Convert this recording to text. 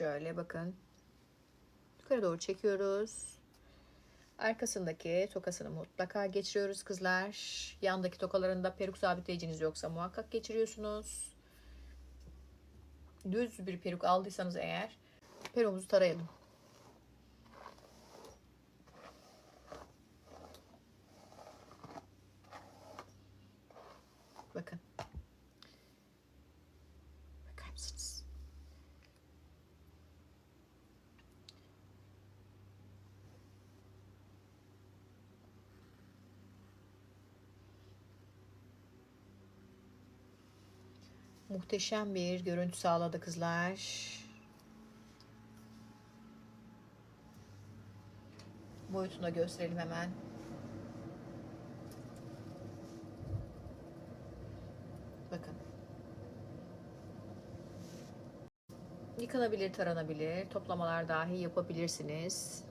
Şöyle bakın. Yukarı doğru çekiyoruz. Arkasındaki tokasını mutlaka geçiriyoruz kızlar. Yandaki tokalarında peruk sabitleyiciniz yoksa muhakkak geçiriyorsunuz. Düz bir peruk aldıysanız eğer peruğumuzu tarayalım. Bakın. Bakar mısınız? Muhteşem bir görüntü sağladı kızlar. Boyutunu da gösterelim hemen. Bakın. Yıkanabilir, taranabilir. Toplamalar dahi yapabilirsiniz.